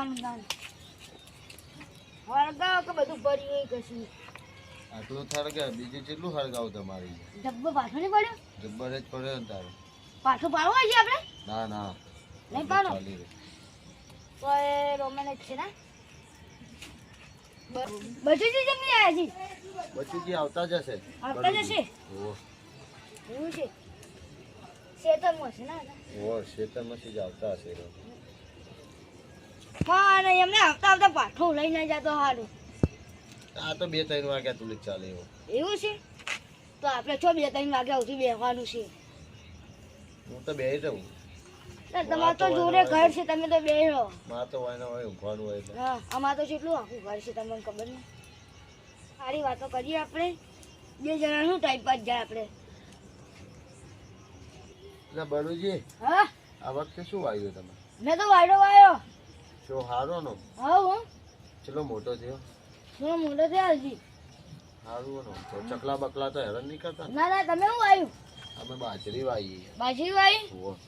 હળગાવાનું હળગાવ કે બધું ભર્યું હોય કશું આટલું થળગે બીજું કેટલું હળગાવું તમારી? ડબ્બો પાછો નહીં પડ્યો? જબ્બર જ પડે ને તારું. પાછો પાડવો હશે આપણે? ના ના. નહીં પાડો? તો એ રોમેન જ છે ને? આવ્યા છે બચુજી આવતા જ હશે આવતા જશે? ઓહો. એવું છે? શેતરમાં છે ને? ઓહ ખેતરમાંથી જ આવતા હશે અને એમને આવતા આવતા પાઠો લઈને જતો સારું આ તો બે ત્રણ વાગ્યા ચાલે એવો. એવું છે? તો આપણે છો બે ત્રણ વાગ્યા સુધી બેસવાનું છે. હું તો બેહી રહું તમારે તો જોડે ઘર છે. તમે તો બે રહો તો હોય હોય ઊંઘવાનું હોય હા અમારે તો કેટલું આખું ઘર છે તમને ખબર નહીં. સારી વાતો કરીએ આપણે. બે જણાનું ટાઈમ પાસ જાય આપણે. બળુજી હા? આ વખતે શું વાવ્યું તમે મેં તો વાયડો વાયો. શું હારો નો. હા. ચલો મોટો થયો. હું મોટો થયા હજી સારું નો. તો ચકલા બકલા તો હેરાન નહીં કરતા? ના ના તમે હું આવ્યું અમે બાજરી વાવી બાજરી વાઈ?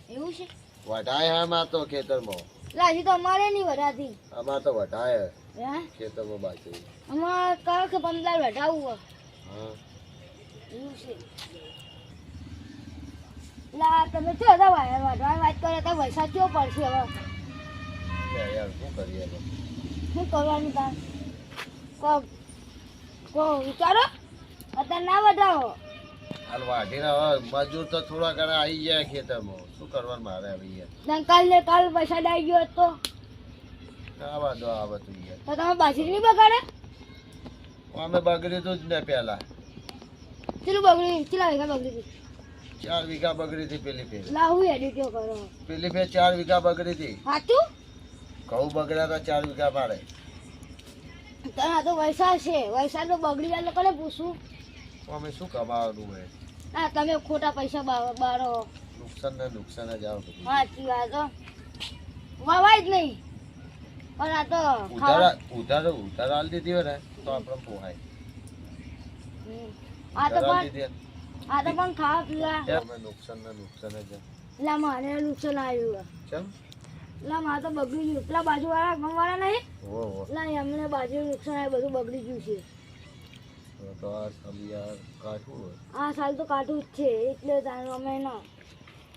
એવું છે? વટાય હા માં તો ખેતરમાં. હજી તો અમારે નહીં વઢાતી. અમાર તો વટાય હે. ખેતરમાં બાજરી. અમારે કાખ કે પંદર વટાવું હા. એવું છે. લા તમે શું હતા વાત કરો તો વરસાદ કેવો પડશે હવે? યાર શું કરીએ શું કરવાનું તાર? કો કો વિચારો? અત્યારે ના વધાવો હાલ વાઢીને મજૂર તો થોડા ઘણા આવી જાય ખેતરમાં. શું કરવાનું મારે હવે યાર? કાલ ને કાલ વરસાદ આવી ગયો તો આવા આ યાર? તો તમે બાજરી નહીં બગાડે? અમે બગડ્યું તું જ ને પેલા. ચેલું બગડી ચેલા વીઘા બગડી હતી ચાર વીઘા બગડી હતી પેલી ફેર. લાવું કરો. પેલી ફેર ચાર વીઘા બગડી હતી. સાચું ઘઉં બગડ્યા તો ચાર વીઘા પાડે આ તો વરસાદ છે. વરસાદ તો બગડી જાય તો કોને પૂછું અમે શું કમાવાનું હે ના તમે ખોટા પૈસા બારો નુકસાન ને નુકસાન જ આવે સાચી વાત. વાવાય જ નહીં. પણ આ તો ઉધાર ઉધાર ઉધાર આલ દીધી હોય ને તો આપણે પોહાય. આ તો પણ આ તો પણ ખાવા પીવા. નુકસાન ને નુકસાન જ. એટલે મારે નુકસાન આવ્યું ચમ એટલે મારે તો બગડી ગયું. પેલા બાજુવાળા ગામવાળા નહીં? હો હો એટલે એમને બાજુ નુકસાન આવે બધું બગડી ગયું છે. આ સાલ તો કાઢું જ છે એટલે તારે અમે ના.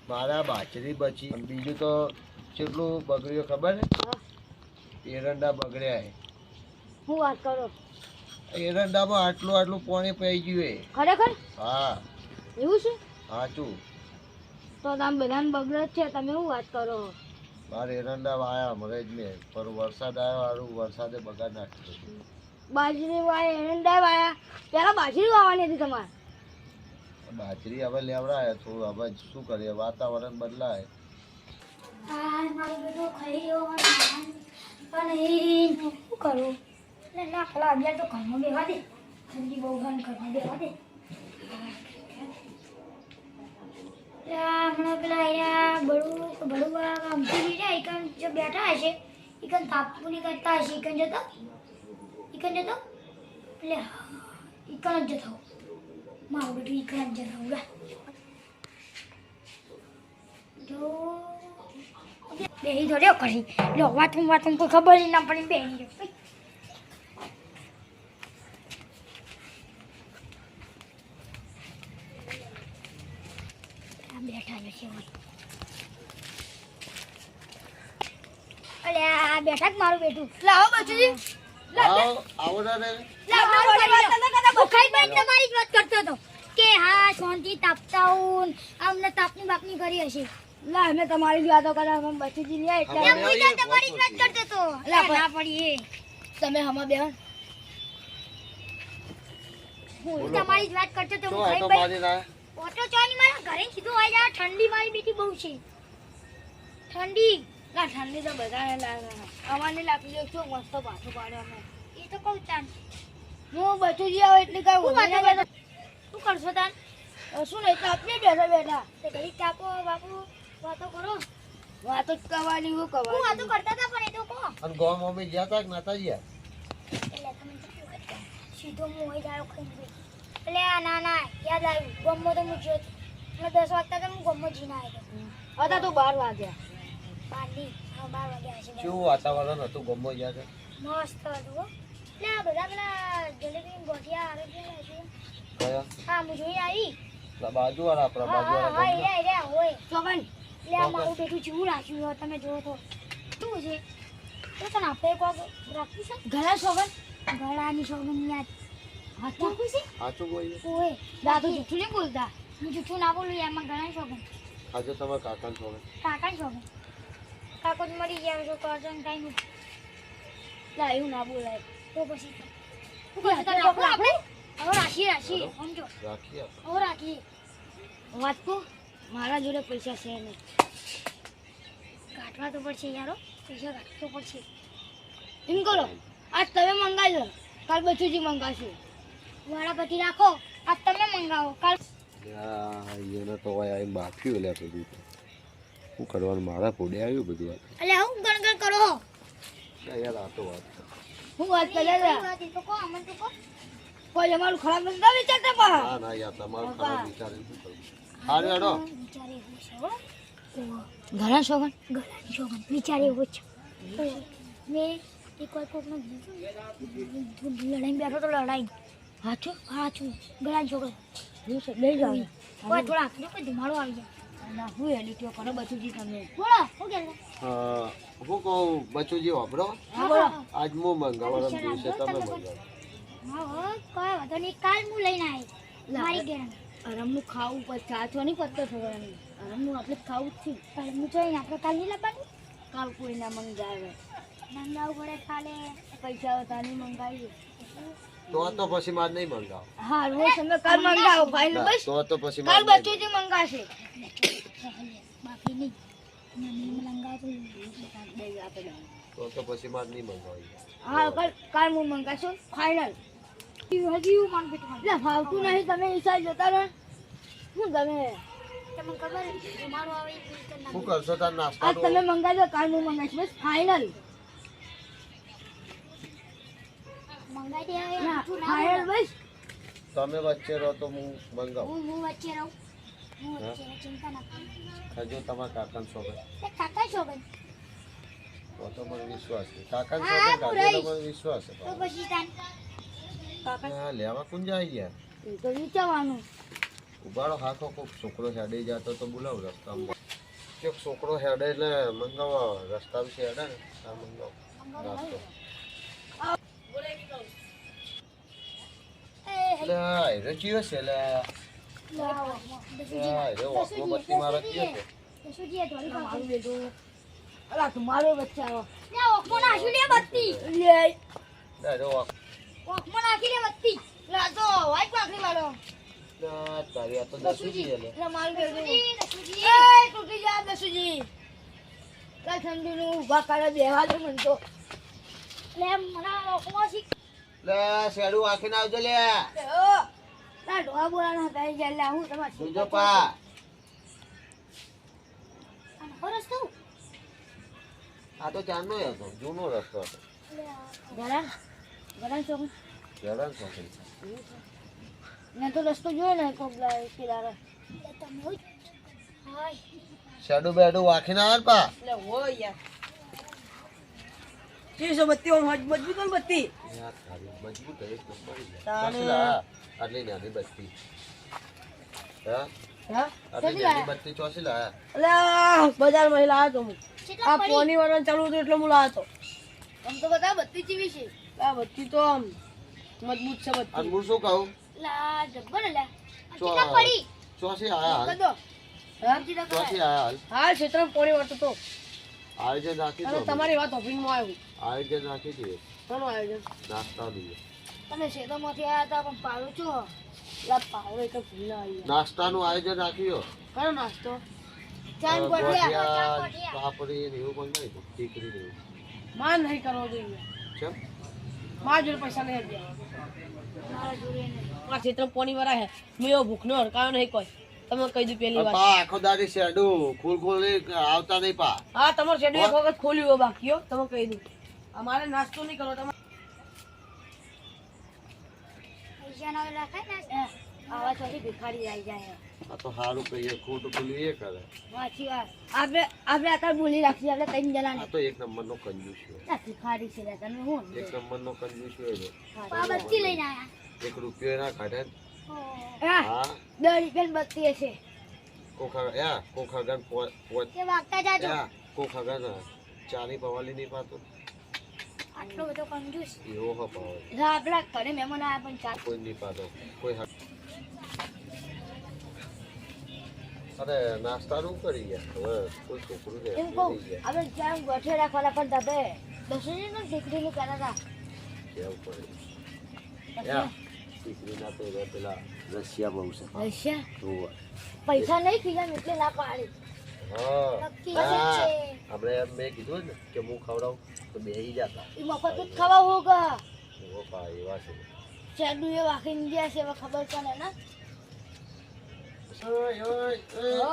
મારા બાજરી બચી. બીજું તો કેટલું બગડ્યું ખબર. એરંડા બગડ્યા હે. વાત કરો? એરંડામાં આટલું આટલું પાણી પડી ગયું ખરેખર? હા. એવું છે? સાચું. તો તમે બધાને બગડે છે તમે શું વાત કરો? મારે એરંડા વાયા હમણાં જ મેં. પણ વરસાદ આવ્યો હારું વરસાદે બગાડ નાખ્યો બાજરી વાય એરંડા વાયા. પેલા બાજરી વાવવાની હતી તમારે? બાજરી હવે લેવડાય થોડું હવે શું કરીએ? વાતાવરણ બદલાય. પણ બેટો ખાઈ ગયો પણ શું કરું? ના પેલા અગિયાર તો ઘરમાં બેવા દે. ઠંડી બહુ ઘણ ઘરમાં બેવા દે. હમણાં પેલા અહીંયા બળું બળું આમથી જાય ઈકન જો બેઠા હશે, ઈકન તાપુની કરતા હશે. ઈકન જતો ઈકન જતો. એટલે ઈકન જ જતો. મારું બેટું જતો. ઉડા. જો, બેહી રહ્યો કરી લો વાતું વાતું કોઈ ખબર ના પડી. બેહી બેઠા. છે અલે આ બેઠા કે મારું બેઠું લાવો બચુજી આવો આવો ભૂખાઈ રે. તમારી જ વાત કરતો હતો કે હા શાંતિ તાપતા હું અમને તાપની બાપની કરી હશે. લા અમે તમારી જ વાતો કરા અમે બચુજી નહીં એટલે હું તો તમારી જ વાત કરતો હતો. ના પડી એ તમે હમા બેહન હું તમારી જ વાત કરતો હતો ભૂખાઈ હું આટો ખાઈ મારી ના ઓટો ચોની મારા ઘરે સીધો હોય જા ઠંડી મારી બેટી બહુ છે. ઠંડી. ના ઠંડી તો બધાને લાગે. અમારને લાગી જો શું મસ્ત પાછો પાડે અમે. એ તો કહું ચાન હું બચું જ આવું એટલે કઈ શું કરશો તાન? શું નહીં તો આપણે બેઠા બેઠા. તે ઘડી ચાપો બાપુ વાતો કરો. વાતો જ કરવાની હું કરવાની? વાતો કરતા હતા પણ એ તો કહો. અને ગોમ મમ્મી જ્યાં તા કે નતા ગયા? એટલે તમે સીધો હું હોય જાય ખાઈ ગઈ એટલે આ ના ના યાદ આવ્યું ગમો તો હું જોયો મેં દસ વાગતા તો હું ગમો જીને આવ્યો. હતા તો બાર વાગ્યા. બારની બાર વાગ્યા છે કેવું વાતાવરણ હતું? ગમો જ્યાં મસ્ત હતું એટલે આ બધા પેલા જલેબી ગોઠિયા આવે છે. કયા? હા હું જોઈ આવી. બાજુ વાળા આપણા બાજુ હા વાળા એ હોય. ચોગન લે આ ચોગન. મારું બેઠું જેવું રાખ્યું તમે જોવો તો. શું છે? તો તને આપણે કોક રાખ્યું છે? ગળા સોગન ગળાની સોગન યાદ. હાથ રાખું છે? સાચું બોલીએ ઓય દાદુ જૂઠું નહીં બોલતા? હું જૂઠું ના બોલું એમાં ઘણા સોગન આજે તમારા કાકાને છોડે કાકાની સોગન કાકો જ મરી ગયા છો કરજણ કાંઈ નહીં. લા એવું ના બોલાય. તો પછી આપણે? હવે રાખીએ રાખીએ સમજો. રાખીએ હવે રાખીએ. વાત કહું મારા જોડે પૈસા છે નહીં. કાઢવા તો પડશે યારો પૈસા કાઢવા તો પડશે. એમ કરો. આજ તમે મંગાવી લો. કાલ બચુજી મંગાવશું. વાળાપતિ રાખો આજ તમે મંગાવો કાલ એને તો હોય આઈને બાફ્યું લે બધું શું કરવાનું મારા પોડે આવ્યું બધું આ. એટલે હું ગણગણ કરો યાર આ તો વાત હું વાત કરે વાત તો કહો અમને તો કહો કોઈ અમારું ખરાબ નથી વિચારતા પણ ના ના યાર તમારું ખરાબ વિચારે શું કરું હારે હેડો છે ઘણા શોગન ઘણા શોગન વિચારે એવું છે મેં એક વાર કોકને લડાઈ બેઠો તો લડાઈ હાચું? હાચું. ઘણા શોગન હું છે? લઈ જાવ કોઈ થોડા આખરી ધુમાડો આવી જાય. ના હું તો કરો જી તમે બોલો શું કે હું કહું બચુજી વાપરો. હા બોલો. આજ હું મંગાવવાનો દિવસે તમે મંગાવો હા કોઈ વાંધો નહીં. કાલ હું લઈને આવી મારી ઘેર. અરમનું ખાવું પછી ચાચો નહીં પત્તો છોકરાની અરમનું આપણે ખાવું જ છે. જોઈને આપણે કાલ નહીં લાવવાનું? કાલ કોઈ ના મંગાવે. મંગાવવું પડે કાલે. પૈસા વધારે નહીં મંગાવી તો તો પછી માર નહીં મંગાવો. હા રોજ તમે કાલ મંગાવો ભાઈ ના, બસ. તો તો પછી કાલ માર નહીં બચ્ચુજી મંગાશે. બાકી નહીં તો તો પછી માર નહીં મંગાવી. હા કાલ કાલ હું મંગાશું. ફાઇનલ હજી હું માંગ એટલે ફાવતું નહીં તમે ઈસા જતા રહો. શું તમે તમને ખબર તમારો આવે શું કરશો તાર નાસ્તો તમે મંગાજો કાલ હું મંગાવીશ બસ ફાઇનલ તમે વચ્ચે રહો તો હું મંગાવું હું. હું વચ્ચે રહું હું વચ્ચે ચિંતા ના કરો હજુ તમારા કાકાન એ કાકા છો તો તો મને વિશ્વાસ છે. કાકાન હા, કાકા તો મને વિશ્વાસ છે તો પછી તાન. હા લેવા કુંજ જાય યાર? તો વિચારવાનું. ઉભાડો હાથો કોક છોકરો હેડે જતો તો બોલાવ રસ્તામાં. કે છોકરો હેડે એટલે મંગાવો રસ્તા વિશે હેડે ને આ મંગાવ. નાસ્તો એ એટલે આ હીરો ચિયો છે આ હીરો વાંકલો બત્તી મારો ચિયો છે? મારું બેટું અલા તમારો બચ્ચો આવો. લે ઓખમો નાખી લે બત્તી. લે એટલે હીરો વાંક- નાખી લે બત્તી. લે તો વાઈટ નાખી વાળો. ના, તારી આ તો દસુજી એટલે લે. મારું બેટું દસુજી એ તૂટી જા દસુજી લે ઠંડી નું ઊભા કરે બેહવા દે મન તો. લે મના ઓખમો શીખ. લે શેડું વાંકીને આવજો લે. ના ડોહા બોલાના એ ગયા લે હું તમાર જોજો પા. રસ્તો આ તો ચાંદનો હતો જૂનો રસ્તો હતો. ગરા ગરા ચોક હેરાન ચોક મેં તો રસ્તો જોયો ને કોબલા કિલારે તમે હાય શેડું બેડું વાંકીને આવે ને પા. લે તારી મજબૂત હે, એક નાની બત્તી. હા? આટલી નાની બત્તી ચોસી લા લાવ્યો તો હું. આ પોની વાળા ચાલુ હતું એટલે હું લાવ્યો આમ તો બધા બત્તી જેવી છે. આ બત્તી તો આમ મજબૂત છે બત્તી. હું શું કહું? લા જબ્બર લે. કેટલા પડી? ચોસી આયા હાલ. હા? બીજી તો ચોસી આયા હાલ. પોણી તમારી વાત ઓફિસમાં આવ્યું આયોજન રાખી દઈએ. કોનું આયોજન. નાસ્તા દઈએ તમે શેતોમાંથી આવ્યા હતા પણ પાડું છો? લા પાડો એક તો ભૂલ ના આવી. નાસ્તાનું આયોજન રાખ્યો કયો નાસ્તો? ચાન ગોઠિયા પાપડી ને એવું મંગાવી નહીં ટીકરી ને એવું. માર નહીં કરવો જોઈએ. ચમ? માં જોડે પૈસા નહીં આપ્યા. આ ક્ષેત્ર પોણી વાળા હે. મેં એવો ભૂખનો હડકાયો નહીં કોઈ. તમે કહી દઉં પેલી વાર. આખો દાડી શેડું. ખુલ ખુલ આવતા નહીં પા. હા તમારું શેડ્યુલ એક વખત ખોલ્યું બાકીઓ બાકી તમે કહી દઉં અમારે નાસ્તો નહીં કરો તમે પૈસા ના રાખાય આવા ચોથી ભિખારી આવી જાય આ તો સારું કહીએ ખોટું પેલું એ કરે. સાચી વાત. આપણે આપણે અત્યારે બોલી રાખીએ આપણે ત્રણ જણા આ તો એક નંબરનો કંજૂસ છે. છે તમે હું એક નંબરનો કંજૂસ છે એ. લઈને આયા. એક રૂપિયો ના કાઢે. હા હા. દસ રૂપિયા બત્તી હશે. કોખા યા કોખા ગન પોચ તે વાગતા જાજો. કોખા ગન ચાની પવાલી નહીં પાતો. આટલો બધો કંજૂસ એવો હ પાવ આપણા ઘરે મહેમાન આવ્યા પણ ચાર કોઈ નહીં પાતો કોઈ અરે નાસ્તાનું કરી ગયા. હવે કોઈ છોકરું છે એમ કહું આપણે ત્યાં ગોઠે રાખવાના પણ તમે દસમીનું દીકરીનું કહેતા હતા કેવું પડે? દીકરીના તો પેલા રશિયા બહુ છે. રશિયા? પૈસા નહીં ખીજા એટલે ના પાડે. હા. આપણે મેં કીધું ને કે હું ખવડાવું. તો બેહી જતા. એ મફત જ ખાવા હોગા. ઓ પા એવા છે. ચાડુ એ વાખીને ગયા છે હવે ખબર પડે ને. ઓય, ઓય, ઓય.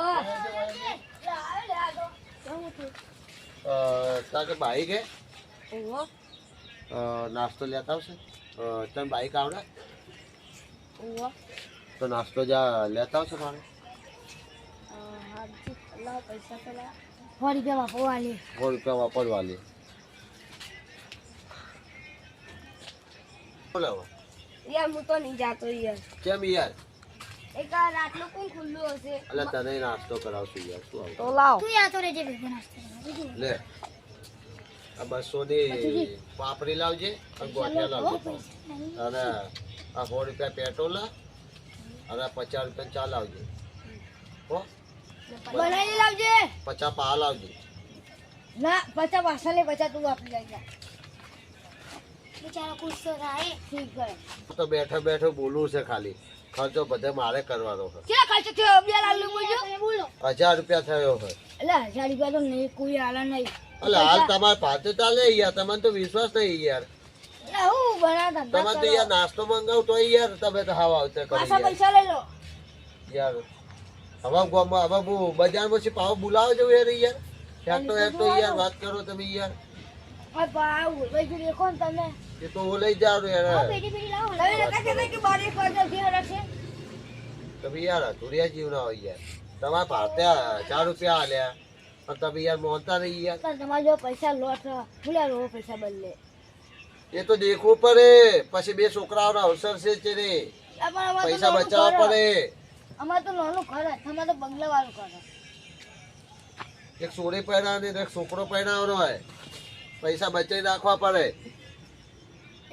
બાઈક હે અ, નાસ્તો લેતા આવશે? તને બાઈક આવડે? તો નાસ્તો જા લેતા આવશે મારે? સો રૂપિયા વાપરવા લે. સો રૂપિયા વાપરવા લે. બોલો હવે. યાર હું તો નહીં જાતો યાર. કેમ યાર? એક રાતનું કોણ ખુલ્લું હશે? અલા તને નાસ્તો કરાવશું યાર. શું તો લાવ. તું યાર તો રેજે ભેગો નાસ્તો લે. આ બસો ની પાપડી લાવજે અને ગોઠિયા લાવજે. અને આ સો રૂપિયા પેટ્રોલ અને પચાસ રૂપિયા ચા લાવજે. હો? બનાવી લાવજે. પચાસ પા લાવજે. ના પચાસ પાછા લે પચાસ તું આપી જાય બિચારો ગુસ્સો થાય. ઠીક કરે તો બેઠો બેઠો બોલવું છે ખાલી. ખર્ચો બધે મારે કરવાનો છે. કેટલા ખર્ચો થયો? બે લાલુ બોલો. હજાર રૂપિયા થયો હોય એટલે હજાર રૂપિયા તો નહીં કોઈ આલા નહીં. એટલે હાલ તમારે પાસે ચાલે યાર. તમને તો વિશ્વાસ નહીં યાર. હું તમે તો યાર નાસ્તો મંગાવ તો યાર તમે તો હાવ આવશે કરી યાર. પૈસા લઈ લો. યાર હવે ગામમાં હવે હું બજારમાં પછી પાવ બોલાવો છો યાર યાર. તો એક તો યાર વાત કરો તમે યાર. આ ભાવ વૈજુ દેખો ને તમે. એ તો હું લઈ જાવ યાર. પેટી પેટી લાવો તમે યાર અધુરિયા જીવ ના હોય યાર. તમારા પાસે હજાર રૂપિયા આલ્યા પણ તમે યાર મોનતા નહીં યાર. પણ તમારે જો પૈસા લોટ ભૂલ્યા લો પૈસા બદલે. એ તો દેખવું પડે પછી બે છોકરાઓનો અવસર છે છે તો પૈસા બચાવવા પડે. અમારે તો નાનું ઘર. તમારે તો બંગલા વાળું ઘર. એક સોડે પહેરા ને એક છોકરો પહેરાવવાનો હોય. પૈસા બચાવી રાખવા પડે.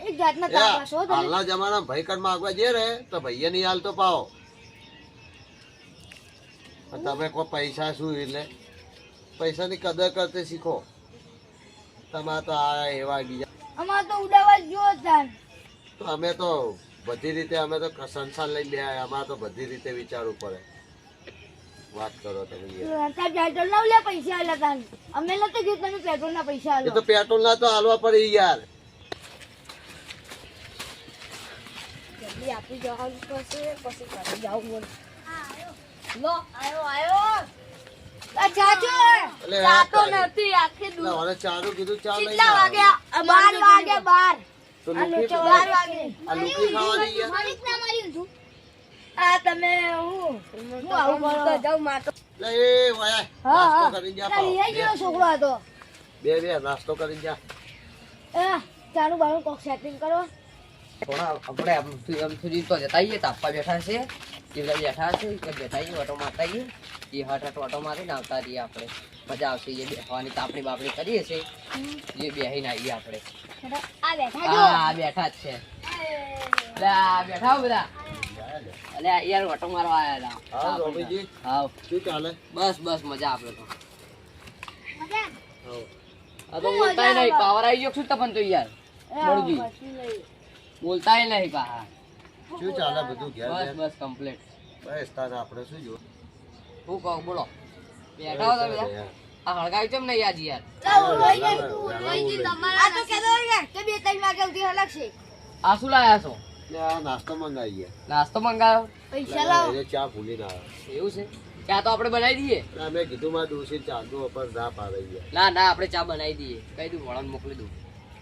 એક જાતના તાપા છો તમે. હાલના જમાના ભાઈ કણ માંગવા જઈએ રે તો ભાઈએ નહીં હાલતો પાવો. અને તમે કોઈ પૈસા શું એટલે? પૈસાની કદર કરતે શીખો. તમારે તો આ એવા બીજા અમારે તો ઉડાવવા જો તો અમે તો બધી રીતે અમે તો સંસાર લઈ લે અમારે તો બધી રીતે વિચારવું પડે. વાત કરો તમે પૈસા અમે તમે પેટ્રોલ ના પૈસા એ તો પેટ્રોલ ના તો હાલવા પડે યાર. આપી જવાનું પડશે પછી ઘરે જાવું પડે લો આયો આયો. આ ચાચો. એટલે ચાતો આ તારી. નથી આખી એટલે દૂધ મને ચાનું કીધું ચા લઈને કેટલા આવો. વાગ્યા? બાર વાગે બાર. તો આ લુખી લોચો બાર વાગે. આ લુખી ખાવાની યાર. માલિક ના મારી છું આ તમે હું? હું આવું કરો જાઉં માટો લે એ વાયા હા નાસ્તો હા જા તારી પાવ. એ જેવો છોકરો હતો બે બે નાસ્તો કરી જા. ચાલુ ચાનું કોક સેટિંગ કરો. થોડા આપણે આમ સુધી તો જતા આવીએ તાપવા બેઠા છે એ બધા બેઠા છે કે બેઠા આવીએ ઓટો મારતા આવીએ એ હટ હટ ઓટો મારીને આવતા રહીએ આપણે. મજા આવશે એ બેસવાની તાપણી બાપણી કરીએ છીએ એ બેહીને આવીએ આપણે. આ બેઠા હા બેઠા જ છે. બેઠા બધા. અલે યાર ઓટો મારવા આયા હા હતા રોબીજી હા શું ચાલે? બસ બસ મજા આપણે તો. મજા. હા. આ તો બોલતાય નહીં પાવર આવી ગયો શું તપન તો યાર? બળજી. બોલતાય નહીં પાહા શું ચાલે બધું ઘેર બસ? બસ કમ્પ્લીટ બસ તારે આપણે શું જો હું કહું બોલો. બેઠા હો તમે આ હળગાવી કેમ નહીં આજી યાર? આ તો કહેતો હોય કે બે ત્રણ વાગે સુધી હલકશે આ શું લાયા છો? નાસ્તો મંગાવીએ નાસ્તો મંગાવ્યો પૈસા લાવો. ચા ભૂલી ના આવે. એવું છે? ચા તો આપણે બનાવી દઈએ? અમે મેં કીધું માં દોષી ચાંદુ નું ઉપર ના પાડે ના ના આપણે ચા બનાવી દઈએ. કહી દઉં વળાને મોકલી દઉં.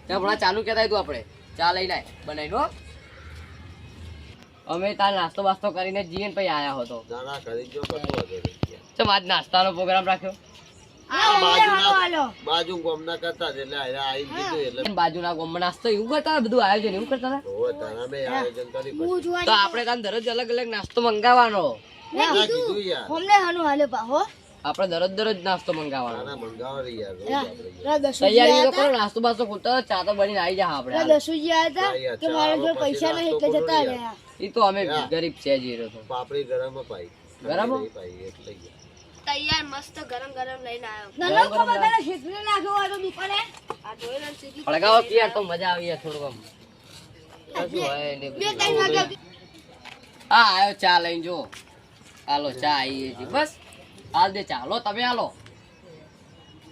ત્યાં ભણા ચાલુ કહેતા હતું આપણે. ચા લઈને બનાવી નો અમે તાર નાસ્તો બાસ્તો કરીને જઈએ ને પછી આયા હતો ના ના કરી જો કશું ચમ આજ નાસ્તાનો પ્રોગ્રામ રાખ્યો. બાજુ ગોમના કરતા એટલે આયા આઈને એટલે. બાજુના ગામમાં નાસ્તો એવું કરતા? બધું આયોજન એવું કરતા તો આપણે દરરોજ અલગ અલગ નાસ્તો મંગાવવાનો. કીધું યાર. અમને હાનું હાલે પા હો. આપણે દરરોજ દરરોજ નાસ્તો મંગાવવાનો. તૈયારી તો કરો નાસ્તો બાસ્તો હોય, ચા તો બનીને આવી જા આપણે. આયા હતા? કે મારા જો પૈસા નહીં એટલે જતા રહ્યા. એ તો અમે ગરીબ છે જીરો તો. પાપડી ગરમ પાઈ. ગરમ? પાઈ એટલે તૈયાર. મસ્ત ગરમ ગરમ લઈને આવ્યો. નાનો ખબર તને નાખ્યો હોય તો દુકાને? આ જોઈ લે સીધી ફળગાવો કે યાર તો મજા આવી યાર થોડુંક આમ. હા આયો ચા લઈને જો. હાલો ચા આવી છે બસ. હાલ દે ચાલો તમે હાલો.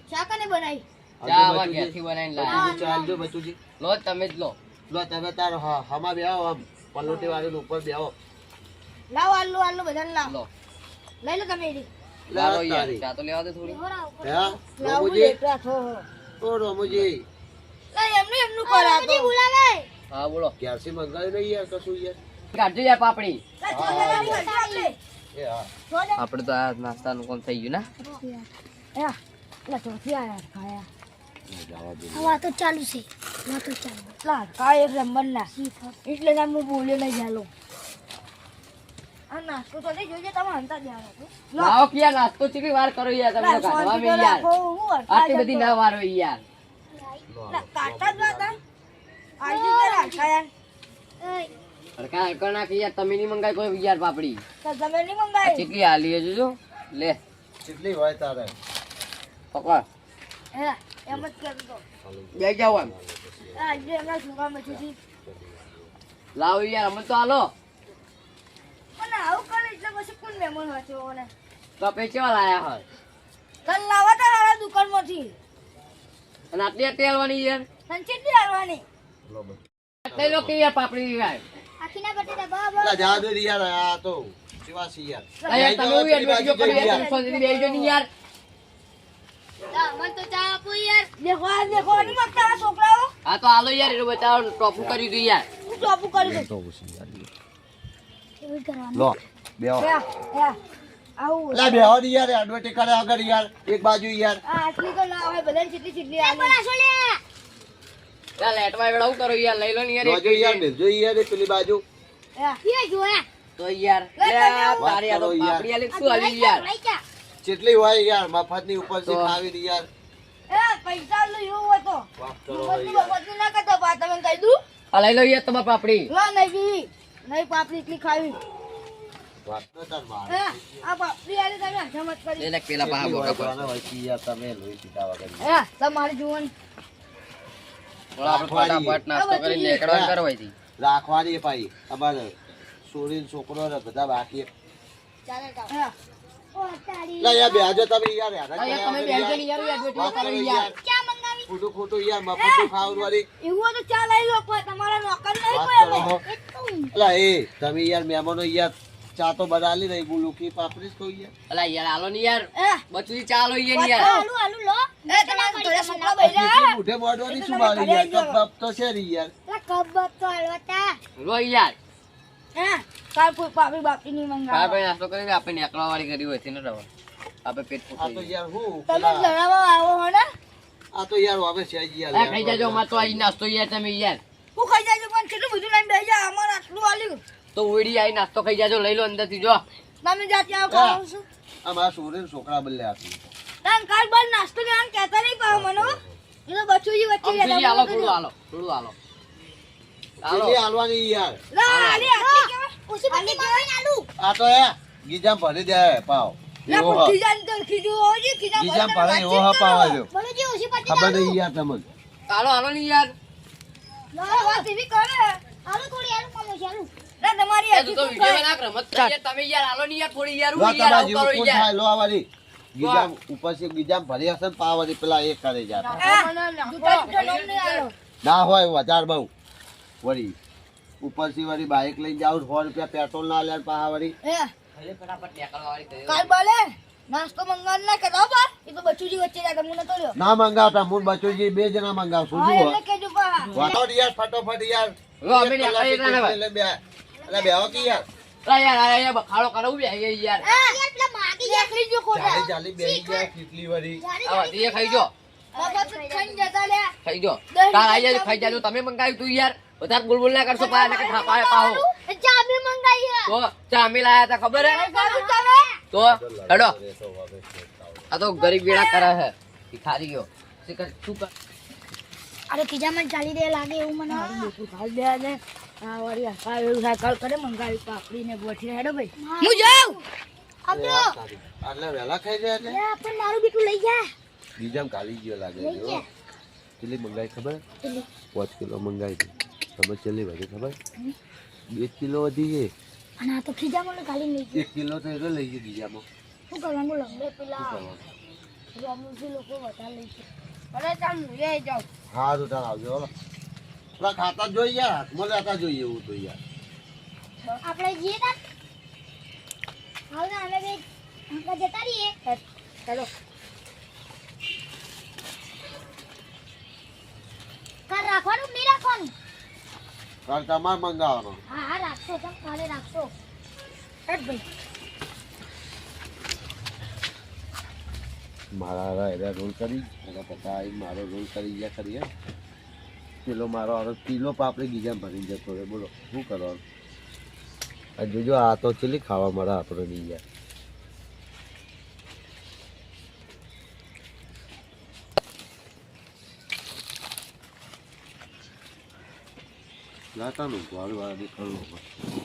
ચા કને બનાવી? ચા બચુજી. ઘેરથી બનાવીને. બચુજી, ચા આલજો બચુજી. લો તમે જ લો. લો તમે તાર હમા બેહો આમ. પલોટી વાળીને ઉપર બેહો. લાવ આલુ આલુ બધાને લાવો. લો. લઈ લો તમે એડી લાવો યાર ચા તો લેવા દે થોડી. હે? લાવો રમુજી? થો ઓ રોમુજી? લઈ એમનું એમનું કરા તો. બોલાવે હા બોલો. ક્યારથી મંગાવી નહીં યાર કશું યાર? કાઢજો યાર પાપડી. આપણે તો આ નાસ્તાનું કોણ થઈ ગયું ને? હવા તો ચાલુ છે. તો ચાલુ. લા કાય એક નંબર ના એટલે ના હું બોલ્યો નહીં ચાલો આ નાસ્તો તો નહીં જોજે તમે હંતા ધ્યાન લાવો કે નાસ્તો ચીકલી વાર કરો યાર તમે તો કાઢવા મેં યાર. આટલી બધી ના વાર હોય યાર. કાટા જ હતા આજે કે રાખા નાખી યાર તમે નહીં મંગાઈ કોઈ યાર પાપડી. તમે નહીં મંગાવી? ચીકલી હાલી લે. કેટલી હોય તારે. પકડ હે એમ જ કરતો બે જાવ એમ. આજે એમના છોકરા મચી લાવો યાર અમે તો હાલો. પણ આવું કરે એટલે પછી કોણ મહેમાન હોય છે ઓને તો આપણે કેવા લાયા હોય? તન લાવા તા હારા દુકાનમાંથી. અને આટલી આટલી હાલવાની યાર. કેટલી લો કે યાર પાપડી યાર બરાબર લા જા દે યાર આ તો શિવાસી યાર. આ યાર તમે એવું યાર બેસી જાઓ, કરો યાર. ને યાર. મને તો ચા આપો યાર. દેખો આ દેખો નહીં માગતા છોકરાઓ. આ તો હાલો યાર એનો બચાવ ટોપું કરી દીધું યાર. હું ચોપું કરી દઉં. લો બેહો. હે, હે. આવું. લા બેહો ની યાર એડવર્ટી કરે આગળ યાર એક બાજુ યાર. આ આટલી તો ના હોય બધાને ચીટલી ચીટલી આલી. યાર લેટમાં એવડા કરો? યાર લઈ લો ને યાર જો યાર મેલજો યાર પેલી બાજુ. હે. તો યાર તારી આ તો. પાપડી આલી શું આલી યાર જેટલી હોય યાર મફતની ઉપરથી ખાવી દી યાર. એ પૈસા લઈ એવું હોય તો. વાત કરો યાર. ના કરતા પા તમે કહી દઉં? આ લઈ લો યાર તમાર પાપડી. ના નહીં પીવી. નહીં પાપડી એટલી ખાવી. વાત ન તાર માર આ પાપડી આલી તમે હજામત કરી. લે લે પેલા પા બોકા તો આના વચ્ચે યાર તમે લોહી પીતા વગર. હે તમારી જોવાની. રાખવાની પાઈ અમારે સોરી છોકરો ને બધા બાકી. ખોટું ખોટું યાર મફતું ખાવું વાળી. એવું તો ચા લઈ લો કોઈ તમારા નોકર નહીં એ તમે યાર મહેમાનો યાર. ચા તો બનાવી રહી ગુલુ કી જ કહું યાર. અલા યાર હાલો ને યાર. હે, બચુજી ચાલો યાર. યાર એ તમારા થોડા છોકરા બૈરા. હે? મોઢે મોઢવાની શું બાળી યાર? કપ બપ તો છે રી યાર. લો યાર. હા કાલ કોઈ પાપડી બાપડી નહીં કાલ મંગાવો. ભાઈ નાસ્તો કરીને આપણે નીકળવા વાળી કરી હોય છે ને રવા. આપણે પેટ આ તો યાર હું તમે લડાવા આવો હો ને. આ તો યાર હવે છે જ યાર. ખાઈ જાજો માં તો આજ નાસ્તો યાર તમે યાર. હું ખાઈ જાજો પણ કેટલું બધું લઈને બેસી જાય અમારે આટલું આલ્યું. તો ઉડી આવી નાસ્તો ખાઈ જાજો લઈ લો અંદરથી જો. તમે જાતે આવો કરો છું આ મારા સોરે ને છોકરા બદલે આપી તાન કાલ બાર નાસ્તો લેવાનું કહેતા નહીં પાવ મનો હો. એ તો બચુજી વચ્ચે જતા હાલો થોડું આલો હાલો થોડું હાલો. હાલો. હાલવાની યાર લા, આલી આટલી કેવાય? આલી આલુ. આ તો એ ગીજામ ભરી દે પાવ. છે, ખબર નહીં યાર તમને. હાલો હાલો ને યાર. લા, વાત એવી કરે. લા, તમારી હજી તો તો વિડિયો ખાય. રમત તમે યાર હાલો ને યાર થોડી યાર હું યાર તમારા આવું જેવું કરો યાર લો આ વાળી ઉપરથી ગીજામ ભરી હશે ને પેલા એ કરે જાતા હા, જૂઠા જૂઠા નામ નહીં આલો. ના હોય વધારે બહુ. વળી ઉપરથી વળી બાઇક લઈને જાવ સો રૂપિયા પેટ્રોલ ના લે પાહા વળી હે, કાલ બાલે? નાસ્તો મંગાવ ના કહેતા હો બા. એ તો બચુજી વચ્ચે જાય તમને તો લ્યો. ના મંગાવતા મૂળ બચોજી બે જણા હા. વાતો યાર ફટોફટ યાર. લો, અમે ને એટલે બેહો કે યાર અલા યાર આ યાર બખાડો કરાવું બે યાર. યાર માગી ગયા ખાઈ જો ખોટા. ચાલી ચાલી બેહી કેટલી વારી. આ વધી ખાઈ જો. બાબા તો ખાઈને જતા લે. ખાઈ જો. કાલ આઈ ખાઈ જાજો. તમે મંગાવ્યું તું યાર. બધા બોલ ના કરશો પા ને થાપા પાહો. ચામી મંગાઈ હે તો ચામી લાયા તા ખબર હે? તો હેડો. આ તો ગરીબ વેડા કરે હે ભિખારી ગયો. શું કર શું કર અરે ચાલી દે લાગે એવું મને. મોટું દે આ વાળી આ એવું સાયકલ કરે મંગાવી પાપડી ને ગોઠી હેડો ભાઈ. હું. જાઉં? આપણો એટલે વહેલા ખાઈ જાય એટલે? પણ મારું બીટું લઈ જા. બીજામ કાલી ગયો લાગે છે, હો. ગયા કેટલી ખબર? પાંચ કિલો મંગાઈ હતી તમે ચીલી વધી ખબર? બે કિલો વધી છે અને આ તો ખીજામાં ખાલી લઈ ગયું એક કિલો તો એ લઈ બીજામાં શું કરવાનું? લંબે પેલા શું લોકો વધારે લઈ ગયા અરે ચાલ હું જાઉં હા તો તાર આવજો પેલા ખાતા જોઈ યાર હાથમાં લેતા જોઈએ એવું તો યાર. આપણે જઈએ તા હાલ ને અમે બે આપણે જતા રહીએ. ચાલો. કાલ રાખવાનું નહીં રાખવાનું? કારણ તમારે મંગાવવાનો. હા હા રાખશો તમે કાલે રાખશો. હેડ ભાઈ. મારા રોલ કરી એના પપ્પા આવી મારો રોલ કરી ગયા કરી કિલો મારો હવે કિલો પાપડી બીજા ભરી જતો રહે. બોલો, શું કરવાનું? આ જોજો, આ તો ચેલી ખાવા મળે આપણે બીજા. લાતાનું વાળું વાળ નીકળવું